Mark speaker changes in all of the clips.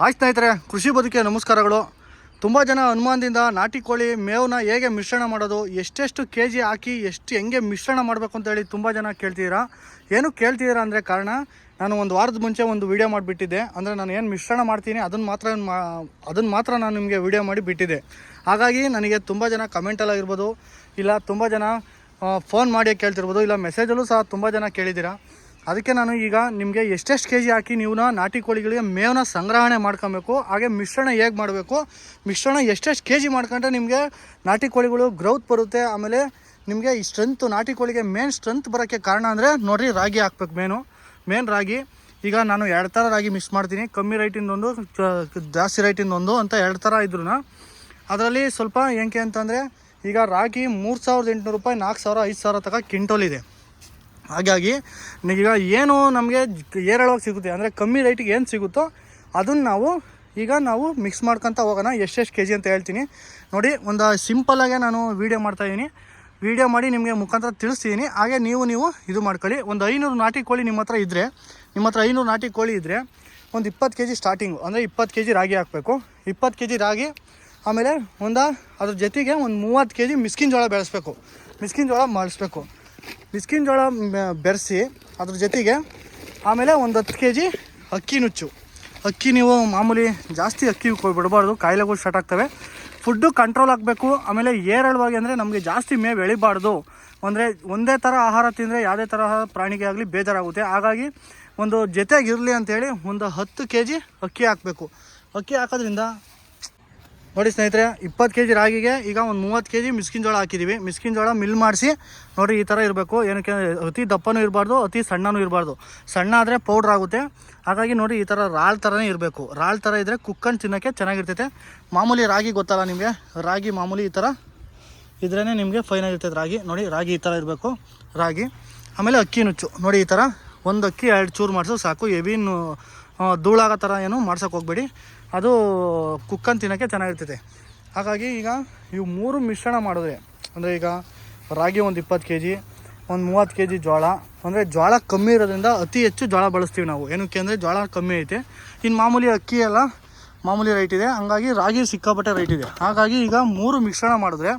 Speaker 1: Hi ಸ್ನೇಹಿತರೆ, ಕೃಷಿ ಬದುಕಿಗೆ ನಮಸ್ಕಾರಗಳು. ತುಂಬ ಜನ ಅನುಮಾನದಿಂದ ನಾಟಿ ಕೋಳಿ ಮೇವನ್ನ ಹೇಗೆ ಮಿಶ್ರಣ ಮಾಡೋದು, ಎಷ್ಟೆಷ್ಟು ಕೆ ಜಿ ಹಾಕಿ ಎಷ್ಟು ಹೆಂಗೆ ಮಿಶ್ರಣ ಮಾಡಬೇಕು ಅಂತೇಳಿ ತುಂಬ ಜನ ಕೇಳ್ತಿದ್ದೀರಾ. ಏನು ಕೇಳ್ತಿದ್ದೀರಾ ಅಂದರೆ ಕಾರಣ, ನಾನು ಒಂದು ವಾರದ ಮುಂಚೆ ಒಂದು ವಿಡಿಯೋ ಮಾಡಿಬಿಟ್ಟಿದ್ದೆ. ಅಂದರೆ ನಾನು ಏನು ಮಿಶ್ರಣ ಮಾಡ್ತೀನಿ ಅದನ್ನು ಮಾತ್ರ ಮಾ ಅದನ್ನು ಮಾತ್ರ ನಾನು ನಿಮಗೆ ವಿಡಿಯೋ ಮಾಡಿ ಬಿಟ್ಟಿದ್ದೆ. ಹಾಗಾಗಿ ನನಗೆ ತುಂಬ ಜನ ಕಮೆಂಟಲ್ಲಾಗಿರ್ಬೋದು ಇಲ್ಲ ತುಂಬ ಜನ ಫೋನ್ ಮಾಡಿ ಕೇಳ್ತಿರ್ಬೋದು, ಇಲ್ಲ ಮೆಸೇಜಲ್ಲೂ ಸಹ ತುಂಬ ಜನ ಕೇಳಿದ್ದೀರಾ. ಅದಕ್ಕೆ ನಾನು ಈಗ ನಿಮಗೆ ಎಷ್ಟೆಷ್ಟು ಕೆ ಜಿ ಹಾಕಿ ನೀವು ನಾಟಿ ಕೋಳಿಗಳಿಗೆ ಮೇವನ್ನ ಸಂಗ್ರಹಣೆ ಮಾಡ್ಕೊಬೇಕು, ಹಾಗೆ ಮಿಶ್ರಣ ಹೇಗೆ ಮಾಡಬೇಕು, ಮಿಶ್ರಣ ಎಷ್ಟೆಷ್ಟು ಕೆ ಜಿ ಮಾಡ್ಕೊಂಡ್ರೆ ನಿಮಗೆ ನಾಟಿ ಕೋಳಿಗಳು ಗ್ರೌತ್ ಬರುತ್ತೆ, ಆಮೇಲೆ ನಿಮಗೆ ಈ ಸ್ಟ್ರೆಂತು ನಾಟಿ ಕೋಳಿಗೆ ಮೇನ್ ಸ್ಟ್ರೆಂತ್ ಬರೋಕ್ಕೆ ಕಾರಣ ಅಂದರೆ ನೋಡಿರಿ ರಾಗಿ ಹಾಕ್ಬೇಕು ಮೇನು ಮೇನ್ ರಾಗಿ, ಈಗ ನಾನು ಎರಡು ಥರ ರಾಗಿ ಮಿಕ್ಸ್ ಮಾಡ್ತೀನಿ, ಕಮ್ಮಿ ರೈಟಿಂದೊಂದು ಜಾಸ್ತಿ ರೈಟಿಂದೊಂದು ಅಂತ ಎರಡು ಥರ ಇದ್ರು ಅದರಲ್ಲಿ ಸ್ವಲ್ಪ ಏನಕ್ಕೆ ಅಂತಂದರೆ ಈಗ ರಾಗಿ ಮೂರು ಸಾವಿರದ ಎಂಟುನೂರು ರೂಪಾಯಿ ನಾಲ್ಕು ಸಾವಿರ, ಐದು ಸಾವಿರ ತಗ ಕ್ವಿಂಟೋಲ್ ಇದೆ. ಹಾಗಾಗಿ ಈಗ ಏನು ನಮಗೆ ಏರಳವಾಗಿ ಸಿಗುತ್ತೆ, ಅಂದರೆ ಕಮ್ಮಿ ರೇಟಿಗೆ ಏನು ಸಿಗುತ್ತೋ ಅದನ್ನು ನಾವು ಈಗ ನಾವು ಮಿಕ್ಸ್ ಮಾಡ್ಕೊತ ಹೋಗೋಣ. ಎಷ್ಟೆಷ್ಟು ಕೆ ಜಿ ಅಂತ ಹೇಳ್ತೀನಿ. ನೋಡಿ, ಒಂದು ಸಿಂಪಲ್ಲಾಗೆ ನಾನು ವೀಡಿಯೋ ಮಾಡ್ತಾಯಿದ್ದೀನಿ ವೀಡಿಯೋ ಮಾಡಿ ನಿಮಗೆ ಮುಖಾಂತರ ತಿಳಿಸ್ತೀನಿ. ಹಾಗೆ ನೀವು ನೀವು ಇದು ಮಾಡ್ಕೊಳ್ಳಿ. ಒಂದು ಐನೂರು ನಾಟಿ ಕೋಳಿ ನಿಮ್ಮ ಹತ್ರ ಇದ್ದರೆ ನಿಮ್ಮ ಹತ್ರ ಐನೂರು ನಾಟಿ ಕೋಳಿ ಇದ್ದರೆ ಒಂದು ಇಪ್ಪತ್ತು ಕೆ ಜಿ ಸ್ಟಾರ್ಟಿಂಗು ಅಂದರೆ ಇಪ್ಪತ್ತು ಕೆ ಜಿ ರಾಗಿ ಹಾಕಬೇಕು. ಇಪ್ಪತ್ತು ಕೆ ಜಿ ರಾಗಿ, ಆಮೇಲೆ ಒಂದು ಅದ್ರ ಜೊತೆಗೆ ಒಂದು ಮೂವತ್ತು ಕೆ ಜಿ ಮಿಸ್ಕಿನ ಜೋಳ ಬೆಳೆಸ್ಬೇಕು. ಮಿಸ್ಕಿನ ಜೋಳ ಮಾಡಿಸ್ಬೇಕು. ಮಿಸ್ಕಿನ್ ಜೋಳ ಬೆರೆಸಿ, ಅದ್ರ ಜೊತೆಗೆ ಆಮೇಲೆ ಒಂದು ಹತ್ತು ಕೆ ಜಿ ಅಕ್ಕಿ ನುಚ್ಚು. ಅಕ್ಕಿ ನೀವು ಮಾಮೂಲಿ ಜಾಸ್ತಿ ಅಕ್ಕಿ ಬಿಡಬಾರ್ದು, ಕಾಯಿಲೆಗಳು ಸ್ಟಾರ್ಟ್ ಆಗ್ತವೆ. ಫುಡ್ಡು ಕಂಟ್ರೋಲ್ ಆಗಬೇಕು, ಆಮೇಲೆ ಏರಳವಾಗಿ ಅಂದರೆ ನಮಗೆ ಜಾಸ್ತಿ ಮೇವು ಎಳಿಬಾರ್ದು. ಅಂದರೆ ಒಂದೇ ಥರ ಆಹಾರ ತಿಂದರೆ ಯಾವುದೇ ತರಹ ಪ್ರಾಣಿಗೆ ಆಗಲಿ ಬೇಜಾರಾಗುತ್ತೆ. ಹಾಗಾಗಿ ಒಂದು ಜೊತೆಗಿರಲಿ ಅಂತೇಳಿ ಒಂದು ಹತ್ತು ಕೆ ಜಿ ಅಕ್ಕಿ ಹಾಕಬೇಕು. ಅಕ್ಕಿ ಹಾಕೋದ್ರಿಂದ ನೋಡಿ ಸ್ನೇಹಿತರೆ, ಇಪ್ಪತ್ತು ಕೆ ಜಿ ರಾಗಿಗೆ ಈಗ ಒಂದು ಮೂವತ್ತು ಕೆ ಜಿ ಮಿಸ್ಕಿನ ಜೋಳ ಹಾಕಿದ್ದೀವಿ ಮಿಸ್ಕಿನ ಜೋಳ ಮಿಲ್ ಮಾಡಿಸಿ, ನೋಡಿ ಈ ಥರ ಇರಬೇಕು. ಏನಕ್ಕೆ ಅತಿ ದಪ್ಪನೂ ಇರಬಾರ್ದು, ಅತಿ ಸಣ್ಣನೂ ಇರಬಾರ್ದು. ಸಣ್ಣ ಆದರೆ ಪೌಡ್ರ್ ಆಗುತ್ತೆ. ಹಾಗಾಗಿ ನೋಡಿ ಈ ಥರ ರಾಳ್ ಥರನೇ ಇರಬೇಕು. ರಾಳ್ ಥರ ಇದ್ದರೆ ಕುಕ್ಕಂಡು ತಿನ್ನೋಕ್ಕೆ ಚೆನ್ನಾಗಿರ್ತೈತೆ. ಮಾಮೂಲಿ ರಾಗಿ ಗೊತ್ತಲ್ಲ ನಿಮಗೆ? ರಾಗಿ ಮಾಮೂಲಿ ಈ ಥರ ಇದ್ರೇ ನಿಮಗೆ ಫೈನಾಗಿರ್ತೈತೆ ರಾಗಿ. ನೋಡಿ ರಾಗಿ ಈ ಥರ ಇರಬೇಕು. ರಾಗಿ, ಆಮೇಲೆ ಅಕ್ಕಿ ನುಚ್ಚು. ನೋಡಿ ಈ ಥರ ಒಂದು ಅಕ್ಕಿ ಎರಡು ಚೂರು ಮಾಡಿಸೋ ಸಾಕು. ಎವಿನ್ ಧೂಳಾಗೋ ಥರ ಏನು ಮಾಡ್ಸೋಕೆ ಹೋಗ್ಬೇಡಿ. ಅದು ಕುಕ್ಕನ್ ತಿನ್ನೋಕ್ಕೆ ಚೆನ್ನಾಗಿರ್ತೈತೆ. ಹಾಗಾಗಿ ಈಗ ಇವು ಮೂರು ಮಿಶ್ರಣ ಮಾಡಿದ್ರೆ, ಅಂದರೆ ಈಗ ರಾಗಿ ಒಂದು ಇಪ್ಪತ್ತು ಕೆ ಜಿ ಒಂದು ಮೂವತ್ತು ಕೆ ಜಿ ಜೋಳ ಅಂದರೆ ಜೋಳ ಕಮ್ಮಿ ಇರೋದ್ರಿಂದ ಅತಿ ಹೆಚ್ಚು ಜೋಳ ಬಳಸ್ತೀವಿ ನಾವು. ಏನಕ್ಕೆ ಅಂದರೆ ಜೋಳ ಕಮ್ಮಿ ಐತೆ. ಇನ್ನು ಮಾಮೂಲಿ ಅಕ್ಕಿ ಎಲ್ಲ ಮಾಮೂಲಿ ರೈಟ್ ಇದೆ. ಹಾಗಾಗಿ ರಾಗಿ ಸಿಕ್ಕಾಪಟ್ಟೆ ರೈಟ್ ಇದೆ. ಹಾಗಾಗಿ ಈಗ ಮೂರು ಮಿಶ್ರಣ ಮಾಡಿದ್ರೆ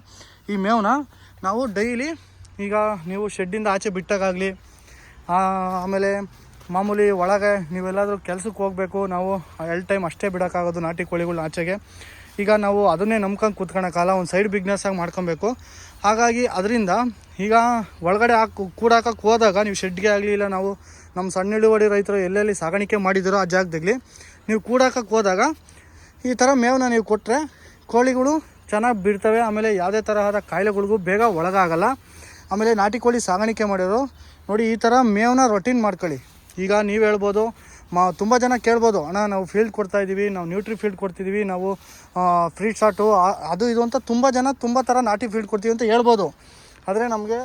Speaker 1: ಈ ಮೇವನ್ನ ನಾವು ಡೈಲಿ ಈಗ ನೀವು ಶೆಡ್ಡಿಂದ ಆಚೆ ಬಿಟ್ಟಾಗಲಿ ಆಮೇಲೆ ಮಾಮೂಲಿ ಒಳಗೆ ನೀವೆಲ್ಲಾದರೂ ಕೆಲಸಕ್ಕೆ ಹೋಗಬೇಕು, ನಾವು ಎಲ್ ಟೈಮ್ ಅಷ್ಟೇ ಬಿಡೋಕ್ಕಾಗೋದು ನಾಟಿ ಕೋಳಿಗಳು ಆಚೆಗೆ. ಈಗ ನಾವು ಅದನ್ನೇ ನಂಬ್ಕೊಂಡು ಕೂತ್ಕೊಳಕ್ಕಾಗಲ್ಲ ಒಂದು ಸೈಡ್ ಬಿಗ್ನೆಸ್ ಆಗಿ ಮಾಡ್ಕೊಬೇಕು. ಹಾಗಾಗಿ ಅದರಿಂದ ಈಗ ಒಳಗಡೆ ಹಾಕಿ ಕೂಡಾಕಕ್ಕೆ ಹೋದಾಗ ನೀವು ಶೆಡ್ಗೆ ಆಗಲಿ, ಇಲ್ಲ ನಾವು ನಮ್ಮ ಸಣ್ಣ ಇಳುವರಿ ರೈತರು ಎಲ್ಲೆಲ್ಲಿ ಸಾಗಾಣಿಕೆ ಮಾಡಿದ್ದೀರೋ ಆ ಜಾಗದಲ್ಲಿ, ನೀವು ಕೂಡಾಕಕ್ಕೆ ಹೋದಾಗ ಈ ಥರ ಮೇವನ್ನ ನೀವು ಕೊಟ್ಟರೆ ಕೋಳಿಗಳು ಚೆನ್ನಾಗಿ ಬಿಡ್ತವೆ. ಆಮೇಲೆ ಯಾವುದೇ ತರಹದ ಕಾಯಿಲೆಗಳಿಗೂ ಬೇಗ ಒಳಗಾಗಲ್ಲ. ಆಮೇಲೆ ನಾಟಿ ಕೋಳಿ ಸಾಗಾಣಿಕೆ ಮಾಡಿರೋ ನೋಡಿ ಈ ಥರ ಮೇವನ್ನ ರೊಟೀನ್ ಮಾಡ್ಕೊಳ್ಳಿ. ಈಗ ನೀವು ಹೇಳ್ಬೋದು, ಮಾ, ತುಂಬ ಜನ ಕೇಳ್ಬೋದು, ಅಣ್ಣ, ನಾವು ಫೀಲ್ಡ್ ಕೊಡ್ತಾ ಇದ್ದೀವಿ ನಾವು ನ್ಯೂಟ್ರಿ ಫೀಲ್ಡ್ ಕೊಡ್ತಿದ್ದೀವಿ ನಾವು ಫ್ರೀ ಶಾಟು ಅದು ಇದು ಅಂತ ತುಂಬ ಜನ ತುಂಬ ಥರ ನಾಟಿ ಫೀಲ್ಡ್ ಕೊಡ್ತೀವಿ ಅಂತ ಹೇಳ್ಬೋದು. ಆದರೆ ನಮಗೆ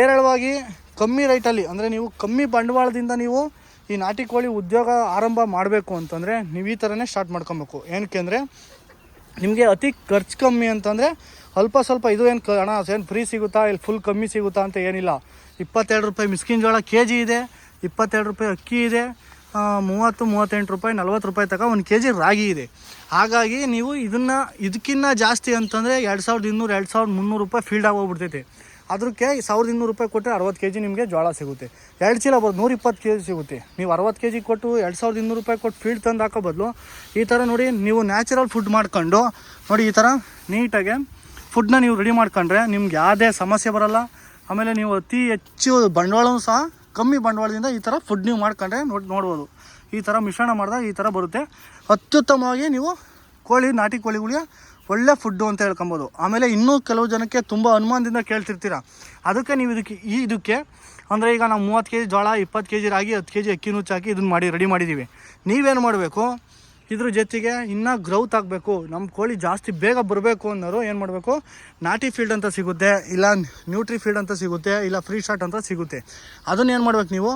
Speaker 1: ಏರಳವಾಗಿ ಕಮ್ಮಿ ರೈಟಲ್ಲಿ ಅಂದರೆ ನೀವು ಕಮ್ಮಿ ಬಂಡವಾಳದಿಂದ ನೀವು ಈ ನಾಟಿ ಕೋಳಿ ಉದ್ಯೋಗ ಆರಂಭ ಮಾಡಬೇಕು ಅಂತಂದರೆ ನೀವು ಈ ಥರನೇ ಸ್ಟಾರ್ಟ್ ಮಾಡ್ಕೊಬೇಕು. ಏನಕ್ಕೆ ಅಂದರೆ, ನಿಮಗೆ ಅತಿ ಖರ್ಚು ಕಮ್ಮಿ ಅಂತಂದರೆ ಅಲ್ಪ ಸ್ವಲ್ಪ ಇದು ಏನು ಹಣ ಏನು ಫ್ರೀ ಸಿಗುತ್ತಾ, ಇಲ್ಲಿ ಫುಲ್ ಕಮ್ಮಿ ಸಿಗುತ್ತಾ ಅಂತ ಏನಿಲ್ಲ. ಇಪ್ಪತ್ತೆರಡು ರೂಪಾಯಿ, ಮಿಸ್ಕಿನ್ ಜೋಳ ಕೆ ಜಿ ಇದೆ. ಇಪ್ಪತ್ತೆರಡು ರೂಪಾಯಿ ಅಕ್ಕಿ ಇದೆ ಮೂವತ್ತು, ಮೂವತ್ತೆಂಟು ರೂಪಾಯಿ, ನಲ್ವತ್ತು ರೂಪಾಯಿ ತನಕ ಒಂದು ಕೆ ಜಿ ರಾಗಿ ಇದೆ. ಹಾಗಾಗಿ ನೀವು ಇದನ್ನು ಇದಕ್ಕಿಂತ ಜಾಸ್ತಿ ಅಂತಂದರೆ ಎರಡು ಸಾವಿರದ ಇನ್ನೂರು, ಎರಡು ಸಾವಿರದ ಮುನ್ನೂರು ರೂಪಾಯಿ ಫೀಲ್ಡ್ ಆಗೋಗ್ಬಿಡ್ತೈತೆ ಅದಕ್ಕೆ ಸಾವಿರದ ಇನ್ನೂರು ರೂಪಾಯಿ ಕೊಟ್ಟರೆ ಅರವತ್ತು ಕೆ ಜಿ ನಿಮಗೆ ಜೋಳ ಸಿಗುತ್ತೆ. ಎರಡು ಚೀಲ ಬರೋದು ನೂರ ಇಪ್ಪತ್ತು ಕೆ ಜಿ ಸಿಗುತ್ತೆ. ನೀವು ಅರವತ್ತು ಕೆ ಜಿ ಕೊಟ್ಟು ಎರಡು ಸಾವಿರದ ಇನ್ನೂರು ರೂಪಾಯಿ ಕೊಟ್ಟು ಫೀಲ್ಡ್ ತಂದು ಹಾಕೋ ಬದಲು ಈ ಥರ ನೋಡಿ ನೀವು ನ್ಯಾಚುರಲ್ ಫುಡ್ ಮಾಡ್ಕೊಂಡು, ನೋಡಿ ಈ ಥರ ನೀಟಾಗಿ ಫುಡ್ನ ನೀವು ರೆಡಿ ಮಾಡ್ಕೊಂಡ್ರೆ ನಿಮ್ಗೆ ಯಾವುದೇ ಸಮಸ್ಯೆ ಬರಲ್ಲ. ಆಮೇಲೆ ನೀವು ಅತಿ ಹೆಚ್ಚು ಬಂಡವಾಳವೂ ಸಹ ಕಮ್ಮಿ ಬಂಡವಾಳದಿಂದ ಈ ಥರ ಫುಡ್ ನೀವು ಮಾಡ್ಕೊಂಡ್ರೆ ನೋಡಿ ನೋಡ್ಬೋದು. ಈ ಥರ ಮಿಶ್ರಣ ಮಾಡಿದಾಗ ಈ ಥರ ಬರುತ್ತೆ. ಅತ್ಯುತ್ತಮವಾಗಿ ನೀವು ಕೋಳಿ, ನಾಟಿ ಕೋಳಿಗಳಿಗೆ ಒಳ್ಳೆ ಫುಡ್ಡು ಅಂತ ಹೇಳ್ಕೊಬೋದು. ಆಮೇಲೆ ಇನ್ನೂ ಕೆಲವು ಜನಕ್ಕೆ ತುಂಬ ಅನುಮಾನದಿಂದ ಕೇಳ್ತಿರ್ತೀರ. ಅದಕ್ಕೆ ನೀವು ಇದಕ್ಕೆ ಈ ಇದಕ್ಕೆ ಅಂದರೆ ಈಗ ನಾವು ಮೂವತ್ತು ಕೆ ಜಿ ಜೋಳ, ಇಪ್ಪತ್ತು ಕೆ ಜಿ ರಾಗಿ, ಹತ್ತು ಕೆ ಜಿ ಅಕ್ಕಿ ನುಚ್ಚಾಕಿ ಇದನ್ನು ಮಾಡಿ ರೆಡಿ ಮಾಡಿದ್ದೀವಿ ನೀವೇನು ಮಾಡಬೇಕು? ಇದ್ರ ಜೊತೆಗೆ ಇನ್ನೂ ಗ್ರೌತ್ ಆಗಬೇಕು. ನಮ್ಮ ಕೋಳಿ ಜಾಸ್ತಿ ಬೇಗ ಬರಬೇಕು ಅನ್ನೋರು ಏನು ಮಾಡಬೇಕು? ನಾಟಿ ಫೀಲ್ಡ್ ಅಂತ ಸಿಗುತ್ತೆ, ಇಲ್ಲ ನ್ಯೂಟ್ರಿ ಫೀಲ್ಡ್ ಅಂತ ಸಿಗುತ್ತೆ, ಇಲ್ಲ ಫ್ರೀ ಶಾಟ್ ಅಂತ ಸಿಗುತ್ತೆ. ಅದನ್ನ ಏನು ಮಾಡ್ಬೇಕು ನೀವು?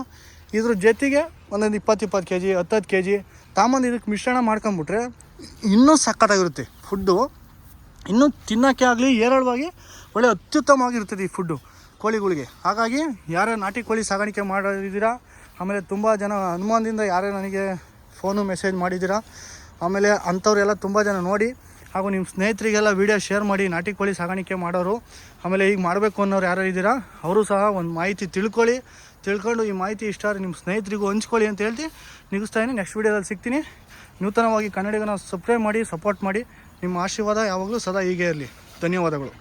Speaker 1: ಇದ್ರ ಜೊತೆಗೆ ಒಂದೊಂದು ಇಪ್ಪತ್ತು ಇಪ್ಪತ್ತು ಕೆ ಜಿ ಹತ್ತತ್ತು ಕೆ ಜಿ ತಾಂಬಂದು ಇದಕ್ಕೆ ಮಿಶ್ರಣ ಮಾಡ್ಕೊಂಬಿಟ್ರೆ ಇನ್ನೂ ಸಕ್ಕತ್ತಾಗಿರುತ್ತೆ ಫುಡ್ಡು ಇನ್ನೂ ತಿನ್ನೋಕ್ಕೆ ಆಗಲಿ ಏರಳವಾಗಿ ಒಳ್ಳೆ ಅತ್ಯುತ್ತಮವಾಗಿರ್ತದೆ ಈ ಫುಡ್ಡು ಕೋಳಿಗಳಿಗೆ. ಹಾಗಾಗಿ ಯಾರೇ ನಾಟಿ ಕೋಳಿ ಸಾಗಾಣಿಕೆ ಮಾಡಿದ್ದೀರಾ ಆಮೇಲೆ ತುಂಬ ಜನ ಅನುಮಾನದಿಂದ ಯಾರೇ ನನಗೆ ಫೋನು ಮೆಸೇಜ್ ಮಾಡಿದ್ದೀರಾ? ಆಮೇಲೆ ಅಂಥವ್ರೆಲ್ಲ ತುಂಬ ಜನ ನೋಡಿ, ಹಾಗೂ ನಿಮ್ಮ ಸ್ನೇಹಿತರಿಗೆಲ್ಲ ವೀಡಿಯೋ ಶೇರ್ ಮಾಡಿ, ನಾಟಿ ಕೋಳಿ ಸಾಗಾಣಿಕೆ ಮಾಡೋರು. ಆಮೇಲೆ ಈಗ ಮಾಡಬೇಕು ಅನ್ನೋರು ಯಾರು ಇದ್ದೀರಾ? ಅವರು ಸಹ ಒಂದು ಮಾಹಿತಿ ತಿಳ್ಕೊಳ್ಳಿ. ತಿಳ್ಕೊಂಡು ಈ ಮಾಹಿತಿ ಇಷ್ಟ ನಿಮ್ಮ ಸ್ನೇಹಿತರಿಗೂ ಹಂಚ್ಕೊಳ್ಳಿ ಅಂತ ಹೇಳ್ತಿ. ನಿಗಿಸ್ತಾ ಇದ್ದೀನಿ ನೆಕ್ಸ್ಟ್ ವೀಡಿಯೋದಲ್ಲಿ ಸಿಗ್ತೀನಿ. ನೂತನವಾಗಿ ಕನ್ನಡಿಗನ ಸಬ್ಸ್ಕ್ರೈಬ್ ಮಾಡಿ ಸಪೋರ್ಟ್ ಮಾಡಿ. ನಿಮ್ಮ ಆಶೀರ್ವಾದ ಯಾವಾಗಲೂ ಸದಾ ಹೀಗೆ ಇರಲಿ. ಧನ್ಯವಾದಗಳು.